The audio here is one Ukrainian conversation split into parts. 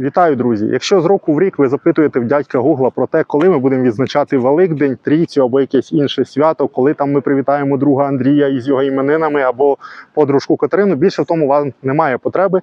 Вітаю, друзі! Якщо з року в рік ви запитуєте в дядька Гугла про те, коли ми будемо відзначати Великдень, Трійцю або якесь інше свято, коли там ми привітаємо друга Андрія із його іменинами або подружку Катерину, більше в тому вам немає потреби,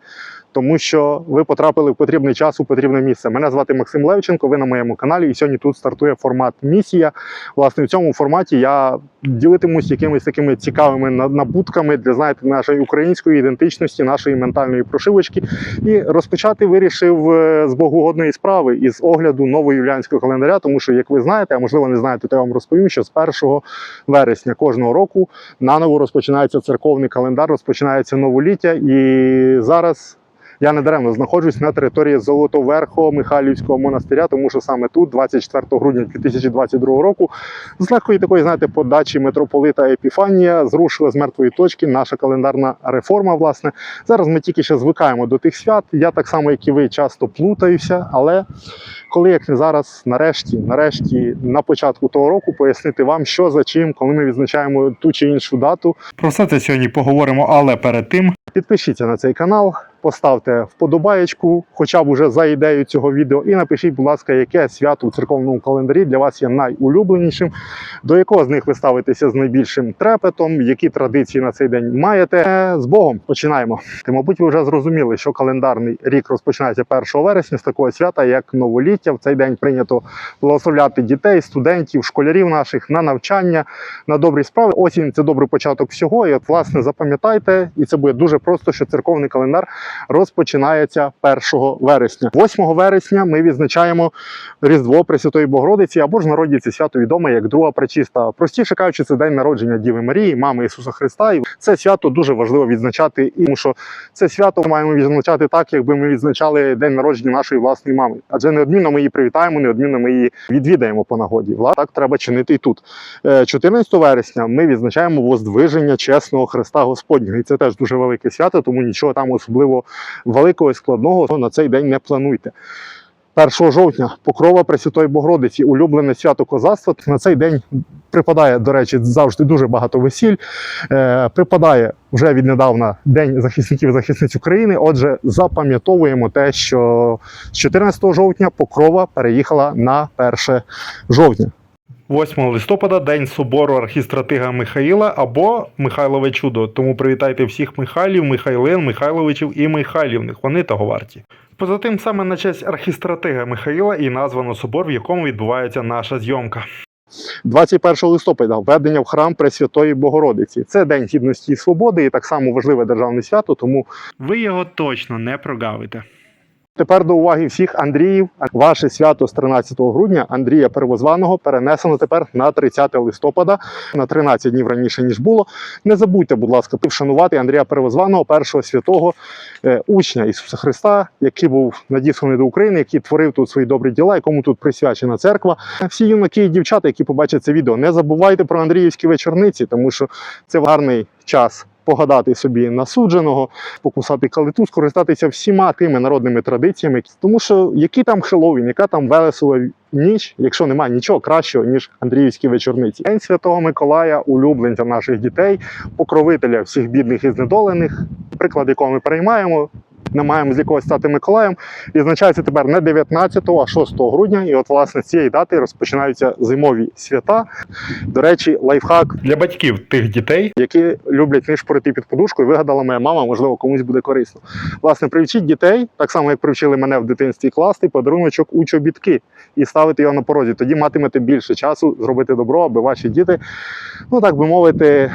тому що ви потрапили в потрібний час у потрібне місце. Мене звати Максим Левченко, ви на моєму каналі, і сьогодні тут стартує формат місія. Власне, в цьому форматі я ділитимусь якимись такими цікавими набутками для знаєте, нашої української ідентичності, нашої ментальної прошивочки. І розпочати вирішив е, з богоугодної справи із огляду нового юліанського календаря, тому що, як ви знаєте, а можливо не знаєте, то я вам розповім, що з 1 вересня кожного року наново розпочинається церковний календар, розпочинається новоліття. І зараз я недаремно знаходжусь на території Золотоверхого Михайлівського монастиря, тому що саме тут, 24 грудня 2022 року, з легкої такої, знаєте, подачі митрополита Епіфанія зрушила з мертвої точки наша календарна реформа. Власне, зараз ми тільки ще звикаємо до тих свят. Я так само, як і ви, часто плутаюся, але коли як не зараз, нарешті, нарешті, на початку того року пояснити вам, що за чим, коли ми відзначаємо ту чи іншу дату. Про все це сьогодні поговоримо, але перед тим підпишіться на цей канал, поставте вподобаєчку, хоча б уже за ідею цього відео, і напишіть, будь ласка, яке свято у церковному календарі для вас є найулюбленішим, до якого з них ви ставитеся з найбільшим трепетом, які традиції на цей день маєте. Е, З Богом починаємо. Ти, мабуть, ви вже зрозуміли, що календарний рік розпочинається 1 вересня з такого свята, як новоліття. В цей день прийнято благословляти дітей, студентів, школярів наших на навчання, на добрі справи. Осінь це добрий початок всього. І от, власне, запам'ятайте, і це буде дуже просто, що церковний календар розпочинається 1 вересня. 8 вересня ми відзначаємо Різдво Пресвятої Богородиці або ж народі це свято відоме як Друга Пречиста. Простіше кажучи, це день народження Діви Марії, мами Ісуса Христа. І це свято дуже важливо відзначати, і тому що це свято ми маємо відзначати так, якби ми відзначали день народження нашої власної мами. Адже неодмінно ми її привітаємо, неодмінно ми її відвідаємо по нагоді. Вла так треба чинити і тут. Е, 14 вересня ми відзначаємо воздвиження чесного Христа Господнього. І це теж дуже велике свято, тому нічого там особливо великого і складного на цей день не плануйте. 1 жовтня покрова Пресвятої Богородиці, улюблене свято козацтва. На цей день припадає, до речі, завжди дуже багато весіль. Е, припадає вже віднедавна День захисників і захисниць України. Отже, запам'ятовуємо те, що з 14 жовтня покрова переїхала на 1 жовтня. 8 листопада День собору архістратига Михаїла або Михайлове чудо. Тому привітайте всіх Михайлів, Михайлин, Михайловичів і Михайлівних. Вони того варті. Поза тим саме на честь архістратига Михаїла і названо собор, в якому відбувається наша зйомка. 21 листопада введення в храм Пресвятої Богородиці. Це День гідності і свободи, і так само важливе державне свято. Тому Ви його точно не прогавите. Тепер до уваги всіх Андріїв. Ваше свято з 13 грудня Андрія Первозваного перенесено тепер на 30 листопада, на 13 днів раніше ніж було. Не забудьте, будь ласка, вшанувати Андрія Первозваного, першого святого е, учня Ісуса Христа, який був надісланий до України, який творив тут свої добрі діла, якому тут присвячена церква. Всі юнаки і дівчата, які побачать це відео, не забувайте про Андріївські вечорниці, тому що це гарний час. Погадати собі насудженого, покусати калиту, скористатися всіма тими народними традиціями, тому що який там Хеллоуін, яка там велесова ніч, якщо немає нічого кращого ніж Андріївські вечорниці. День Святого Миколая, улюбленця наших дітей, покровителя всіх бідних і знедолених, приклад якого ми переймаємо. Не маємо з якогось стати Миколаєм. Відзначається тепер не 19, а 6 грудня. І от, власне, з цієї дати розпочинаються зимові свята. До речі, лайфхак Для батьків тих дітей які люблять нишпорити під подушкою, вигадала моя мама, можливо, комусь буде корисно. Власне, привчіть дітей, так само як привчили мене в дитинстві класти подаруночок у чобітки і ставити його на порозі. Тоді матимете більше часу зробити добро, аби ваші діти, ну так би мовити,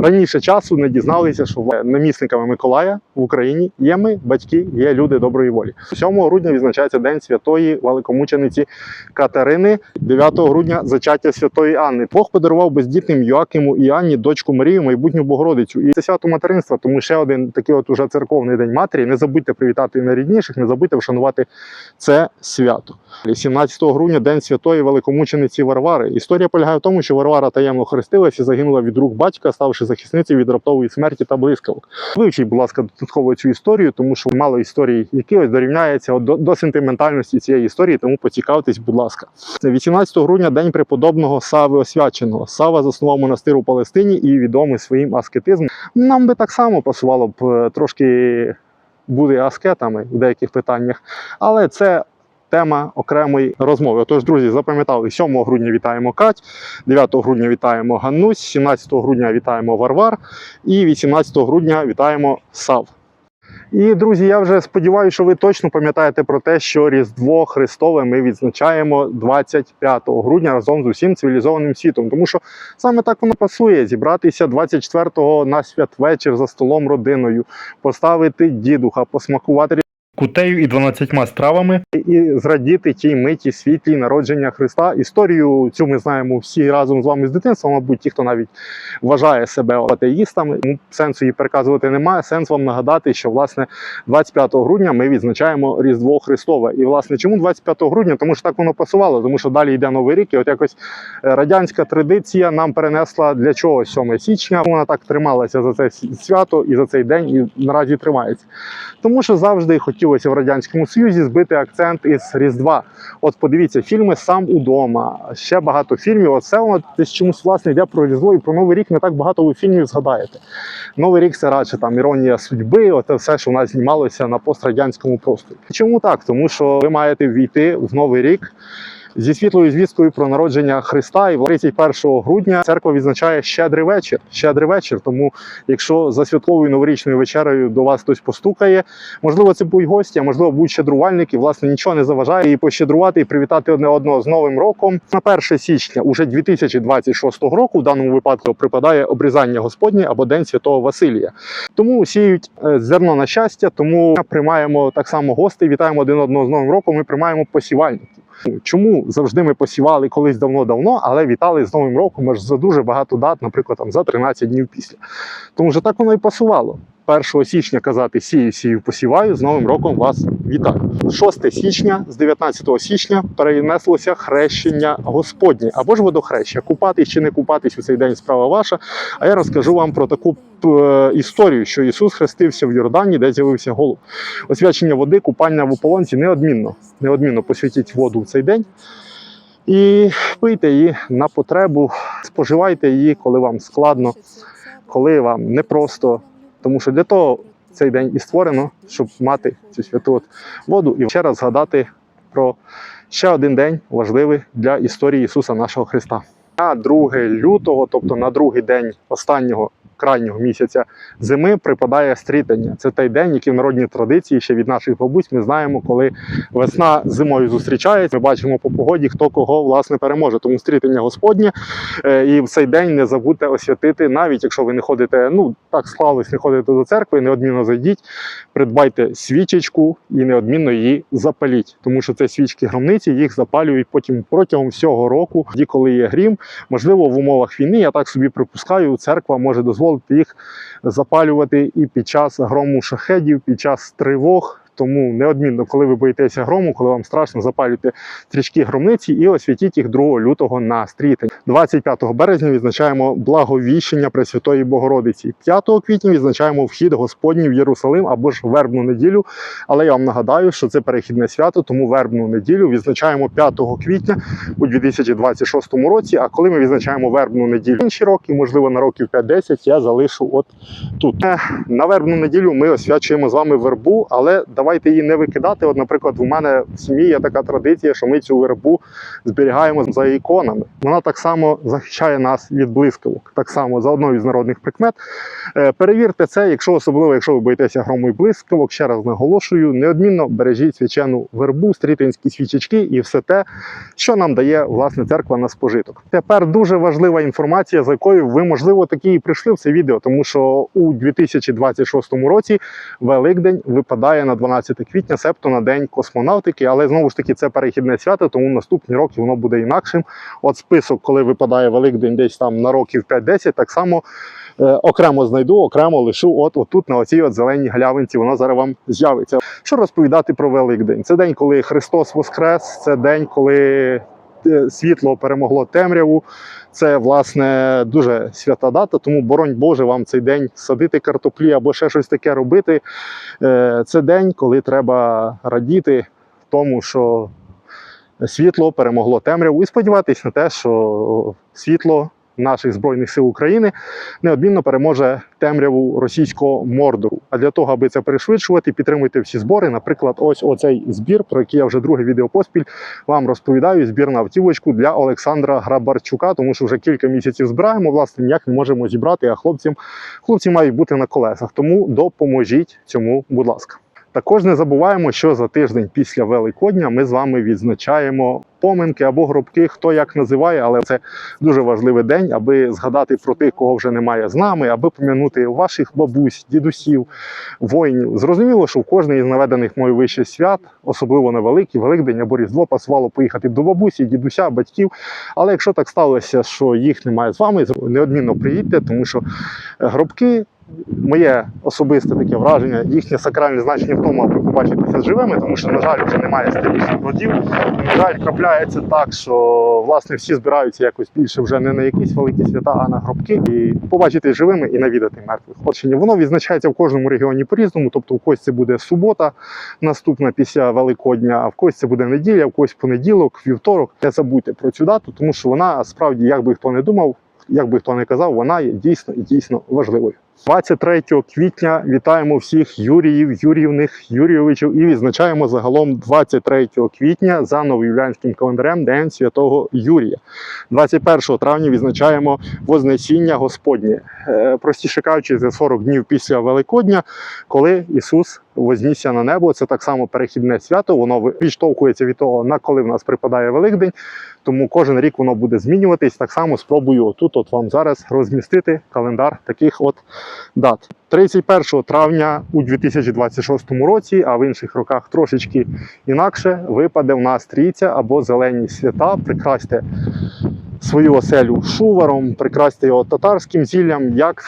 раніше часу не дізналися, що намісниками Миколая в Україні є ми, батьки, є люди доброї волі. 7 грудня відзначається День святої великомучениці Катерини, 9 грудня зачаття святої Анни. Бог подарував бездітним Йоакиму і Анні дочку Марію, майбутню Богородицю. І це свято материнства, тому ще один такий от уже церковний день матері. Не забудьте привітати найрідніших, не забудьте вшанувати це свято. 17 грудня День святої великомучениці Варвари. Історія полягає в тому, що Варвара таємно хрестилася і загинула від рук батька, ставши захисницею від раптової смерті та блискавок. Вивчіть, будь ласка, додатково цю історію, тому що мало історій якихось дорівняється от до, до сентиментальності цієї історії, тому поцікавтесь, будь ласка. 18 грудня день преподобного Сави Освяченого. Сава заснував монастир у Палестині і відомий своїм аскетизмом. Нам би так само пасувало б е, трошки були аскетами в деяких питаннях, але це тема окремої розмови. Отож, друзі, запам'ятали, 7 грудня вітаємо Кать, 9 грудня вітаємо Ганнусь, 17 грудня вітаємо Варвар і 18 грудня вітаємо Сав. І, друзі, я вже сподіваюся, що ви точно пам'ятаєте про те, що Різдво Христове ми відзначаємо 25 грудня разом з усім цивілізованим світом. Тому що саме так воно пасує зібратися 24-го на святвечір за столом родиною, поставити дідуха, посмакувати Кутею і 12 стравами і зрадіти тій миті світлі народження Христа. Історію цю ми знаємо всі разом з вами з дитинства. Мабуть, ті, хто навіть вважає себе атеїстами, сенсу її переказувати немає. Сенс вам нагадати, що власне 25 грудня ми відзначаємо Різдво Христове. І власне чому 25 грудня? Тому що так воно пасувало, тому що далі йде новий рік, і от якось е, радянська традиція нам перенесла для чого 7 січня. Вона так трималася за це свято і за цей день, і наразі тримається. Тому що завжди хотілося в радянському союзі збити акцент із Різдва. От подивіться, фільми сам удома, ще багато фільмів. Оце воно десь чомусь власне йде про Різдво і про Новий рік. Не так багато ви фільмів згадаєте. Новий рік це радше там іронія судьби. Оце все, що в нас знімалося на пострадянському просторі. Чому так? Тому що ви маєте ввійти в новий рік. Зі світлою звісткою про народження Христа, і 31 грудня церква відзначає щедрий вечір. Щедрий вечір. Тому, якщо за святковою новорічною вечерею до вас хтось постукає, можливо, це будуть гості, а можливо, будуть щедрувальники. Власне, нічого не заважає і пощедрувати і привітати одне одного з новим роком. На 1 січня, уже 2026 року, в даному випадку припадає обрізання Господнє або День Святого Василія. Тому сіють е, зерно на щастя, тому приймаємо так само гостей, вітаємо один одного з новим роком. Ми приймаємо посівальників. Чому завжди ми посівали колись давно-давно, але вітали з Новим роком аж за дуже багато дат, наприклад, там за 13 днів після. Тому що так воно і пасувало. 1 січня казати сію, сію, посіваю, з Новим роком вас вітаю. 6 січня, з 19 січня перенеслося хрещення Господнє або ж водохрещення. Купатись чи не купатись у цей день справа ваша. А я розкажу вам про таку е, історію, що Ісус хрестився в Йордані, де з'явився голуб. Освячення води, купання в ополонці неодмінно. Неодмінно посвятіть воду в цей день. І пийте її на потребу, споживайте її, коли вам складно, коли вам непросто. Тому що для того цей день і створено, щоб мати цю святу воду і ще раз згадати про ще один день важливий для історії Ісуса нашого Христа. На 2 лютого, тобто на другий день останнього крайнього місяця зими, припадає стрітання. Це той день, який в народній традиції ще від наших бабусь ми знаємо, коли весна зимою зустрічається. Ми бачимо по погоді, хто кого власне переможе. Тому стрітання Господнє. Е, І в цей день не забудьте освятити, навіть якщо ви не ходите, ну так склалось, не ходите до церкви, неодмінно зайдіть, придбайте свічечку і неодмінно її запаліть. Тому що це свічки громниці, їх запалюють потім протягом всього року, коли є грім. Можливо, в умовах війни, я так собі припускаю, церква може дозволити їх запалювати і під час грому шахедів, під час тривог. Тому неодмінно, коли ви боїтеся грому, коли вам страшно, запалюйте стрічки громниці і освятіть їх 2 лютого на стрітень. 25 березня відзначаємо благовіщення Пресвятої Богородиці. 5 квітня відзначаємо вхід Господній в Єрусалим або ж вербну неділю. Але я вам нагадаю, що це перехідне свято, тому вербну неділю відзначаємо 5 квітня у 2026 році. А коли ми відзначаємо вербну неділю інші роки, можливо, на років 5-10, я залишу от тут. Е, На вербну неділю ми освячуємо з вами вербу, але давайте її не викидати. От, наприклад, у мене в сім'ї є така традиція, що ми цю вербу зберігаємо за іконами. Вона так само захищає нас від блискавок, так само за одною з народних прикмет. Е, Перевірте це, якщо особливо, якщо ви боїтеся грому блискавок, ще раз наголошую, неодмінно бережіть свячену вербу, стрітинські свічечки і все те, що нам дає власне церква на спожиток. Тепер дуже важлива інформація, за якою ви, можливо, таки і прийшли в це відео, тому що у 2026 році Великдень випадає на 12 квітня, себто на день космонавтики. Але знову ж таки це перехідне свято, тому наступні роки воно буде інакшим. От список, коли випадає Великдень, десь там на років 5-10, так само. е, Окремо знайду, окремо лишу от отут на оцій от зеленій галявинці. Воно зараз вам з'явиться. Що розповідати про Великдень? Це день, коли Христос Воскрес, це день, коли світло перемогло темряву. Це власне дуже свята дата, тому боронь Боже вам цей день садити картоплі або ще щось таке робити. Е, Це день, коли треба радіти тому, що світло перемогло темряву, і сподіватися на те, що світло наших збройних сил України неодмінно переможе темряву російського мордору. А для того, аби це перешвидшувати, підтримуйте всі збори. Наприклад, ось оцей збір, про який я вже друге відео поспіль вам розповідаю. Збір на автівочку для Олександра Грабарчука, тому що вже кілька місяців збираємо. Власне, ніяк не можемо зібрати. А хлопцям хлопці мають бути на колесах. Тому допоможіть цьому, будь ласка. Також не забуваємо, що за тиждень після Великодня ми з вами відзначаємо поминки або гробки, хто як називає, але це дуже важливий день, аби згадати про тих, кого вже немає з нами, аби пом'янути ваших бабусь, дідусів, воїнів. Зрозуміло, що в кожний із наведених мною вище свят, особливо на Великий, Великдень або Різдво, пасувало поїхати до бабусі, дідуся, батьків. Але якщо так сталося, що їх немає з вами, неодмінно приїдьте, тому що гробки. Моє особисте таке враження, їхнє сакральне значення в тому, аби побачитися з живими, тому що, на жаль, вже немає старіших родів. На жаль, трапляється так, що власне всі збираються якось більше вже не на якісь великі свята, а на гробки і побачити живими і навідати мертвих. Ні. воно відзначається в кожному регіоні по-різному. Тобто, у когось це буде субота, наступна після Великодня, а в когось це буде неділя, в когось понеділок, вівторок. Не забудьте про цю дату, тому що вона справді, як би хто не думав, як би хто не казав, вона є дійсно і дійсно важливою. 23 квітня вітаємо всіх Юріїв, Юріївних, Юрійовичів і відзначаємо загалом 23 квітня за новоюлянським календарем День Святого Юрія. 21 травня відзначаємо Вознесіння Господнє. Е, Простіше кажучи, за 40 днів після Великодня, коли Ісус вознісся на небо. Це так само перехідне свято. Воно відштовхується від того, на коли в нас припадає Великдень. Тому кожен рік воно буде змінюватись. Так само спробую отут, от вам зараз розмістити календар таких от дат. 31 травня у 2026 році, а в інших роках трошечки інакше, випаде в нас трійця або зелені свята. Прикрасьте свою оселю шуваром, прикрасти його татарським зіллям, як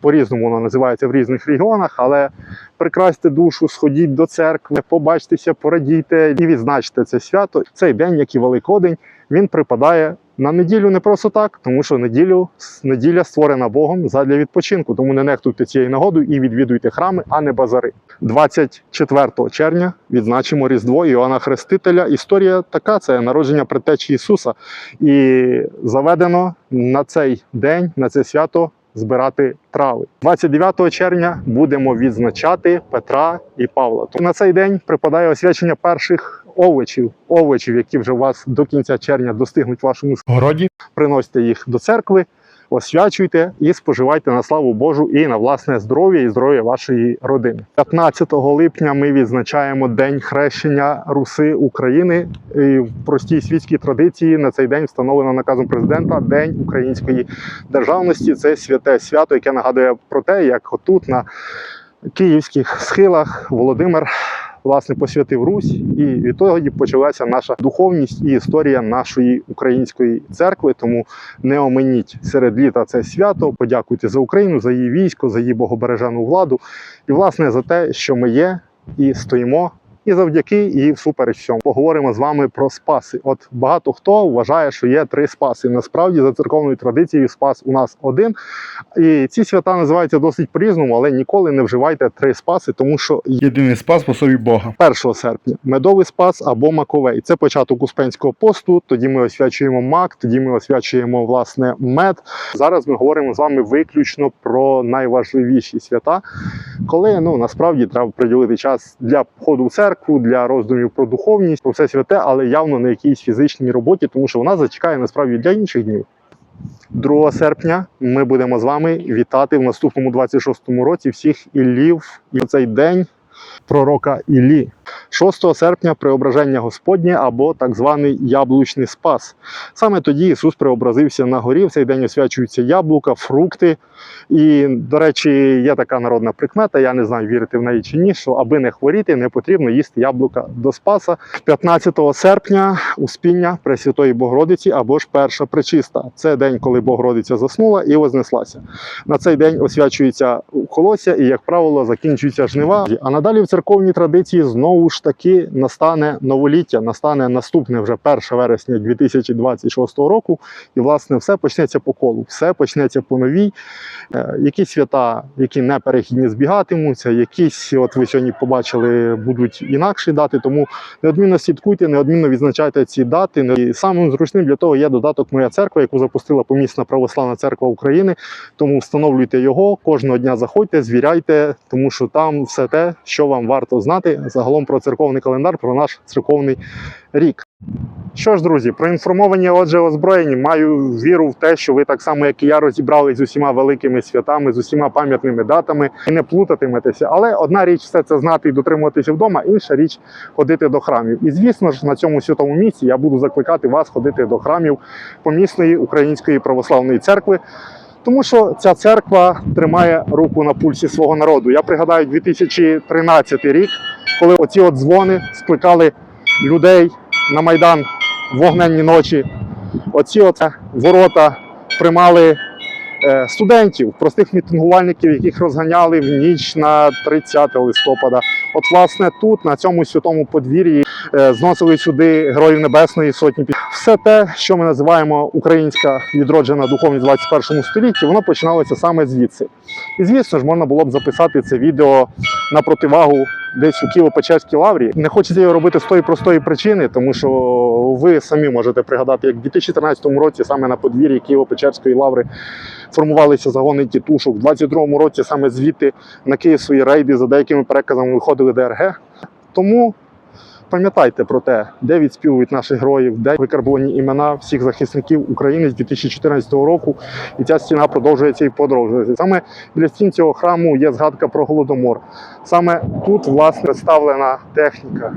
по-різному воно називається в різних регіонах, але прикрасьте душу, сходіть до церкви, побачтеся, порадійте і відзначте це свято. Цей день, як і Великодень, він припадає на неділю не просто так, тому що неділю неділя створена Богом задля відпочинку. Тому не нехтуйте цією нагодою і відвідуйте храми, а не базари. 24 червня відзначимо Різдво Іоанна Хрестителя. Історія така: це народження предтечі Ісуса. І заведено на цей день, на це свято. Збирати трави 29 червня будемо відзначати Петра і Павла. На цей день припадає освячення перших овочів, овочів, які вже у вас до кінця червня достигнуть в вашому городі. приносите їх до церкви, освячуйте і споживайте на славу Божу і на власне здоров'я і здоров'я вашої родини. 15 липня ми відзначаємо День хрещення Руси України. І в простій світській традиції на цей день встановлено наказом президента День української державності. Це святе свято, яке нагадує про те, як отут на київських схилах Володимир власне посвятив Русь, і відтоді почалася наша духовність і історія нашої української церкви. Тому не оминіть серед літа це свято. Подякуйте за Україну, за її військо, за її богобережану владу, і власне за те, що ми є і стоїмо. І завдяки і всупереч всьому поговоримо з вами про спаси. От багато хто вважає, що є три спаси. Насправді, за церковною традицією, спас у нас один. І ці свята називаються досить по-різному, але ніколи не вживайте три спаси, тому що Єдиний спас по собі Бога. 1 серпня медовий спас або маковей. Це початок успенського посту. Тоді ми освячуємо мак, тоді ми освячуємо власне мед. Зараз ми говоримо з вами виключно про найважливіші свята, коли ну насправді треба приділити час для походу в церкву, для роздумів про духовність, про все святе, але явно на якійсь фізичній роботі, тому що вона зачекає насправді для інших днів. 2 серпня ми будемо з вами вітати в наступному 26-му році всіх Іллів і цей день пророка Іллі. 6 серпня преображення Господнє або так званий яблучний спас. Саме тоді Ісус преобразився на горі. В цей день освячуються яблука, фрукти. І, до речі, є така народна прикмета, я не знаю, вірити в неї чи ні, що аби не хворіти, не потрібно їсти яблука до спаса. 15 серпня успіння Пресвятої Богородиці або ж перша пречиста. Це день, коли Богородиця заснула і вознеслася. На цей день освячується колосся і, як правило, закінчується жнива. А надалі в церковній традиції знову ж таки настане новоліття, настане наступне вже 1 вересня 2026 року, і власне все почнеться по колу, все почнеться по новій. Е, Якісь свята, які не перехідні збігатимуться, якісь, от ви сьогодні побачили, будуть інакші дати. Тому неодмінно слідкуйте, неодмінно відзначайте ці дати. І самим зручним для того є додаток Моя церква, яку запустила помісна православна церква України. Тому встановлюйте його кожного дня. Заходьте, звіряйте, тому що там все те, що вам варто знати загалом про церковний календар, про наш церковний рік. Що ж, друзі, проінформовані, отже, озброєні. Маю віру в те, що ви так само, як і я, розібрались з усіма великими святами, з усіма пам'ятними датами і не плутатиметеся. Але одна річ все це знати і дотримуватися вдома, інша річ ходити до храмів. І звісно ж, на цьому святому місці я буду закликати вас ходити до храмів помісної української православної церкви. Тому що ця церква тримає руку на пульсі свого народу. Я пригадаю 2013 рік, коли оці от дзвони скликали людей на майдан вогненні ночі. Оці от ворота приймали студентів, простих мітингувальників, яких розганяли в ніч на 30 листопада. От, власне, тут, на цьому святому подвір'ї, е, зносили сюди Героїв Небесної Сотні. Все те, що ми називаємо українська відроджена духовність в 21 столітті, воно починалося саме звідси. І звісно ж, можна було б записати це відео на противагу десь у Києво-Печерській лаврі. Не хочеться його робити з тої простої причини, тому що ви самі можете пригадати, як в 2014 році саме на подвір'ї Києво-Печерської лаври формувалися загони тітушок. В 2022 році саме звідти на Київ свої рейди за деякими переказами виходили ДРГ. Тому пам'ятайте про те, де відспівують наших героїв, де викарбовані імена всіх захисників України з 2014 року. І ця стіна продовжується і подовжується. Саме біля стін цього храму є згадка про голодомор. Саме тут, власне, представлена техніка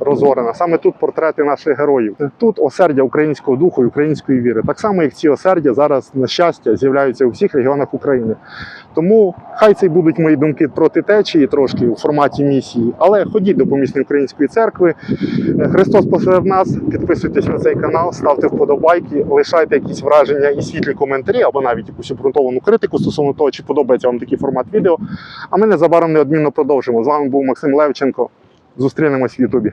розорена. Саме тут портрети наших героїв. Тут осердя українського духу і української віри. Так само, як ці осердя зараз, на щастя, з'являються у всіх регіонах України. Тому хай це й будуть мої думки проти течії трошки у форматі місії, але ходіть до помісної української церкви. Е, Христос посеред нас. Підписуйтесь на цей канал, ставте вподобайки, лишайте якісь враження і світлі коментарі, або навіть якусь обґрунтовану критику стосовно того, чи подобається вам такий формат відео. А ми незабаром неодмінно продовжимо. З вами був Максим Левченко. Зустрінемось в Ютубі.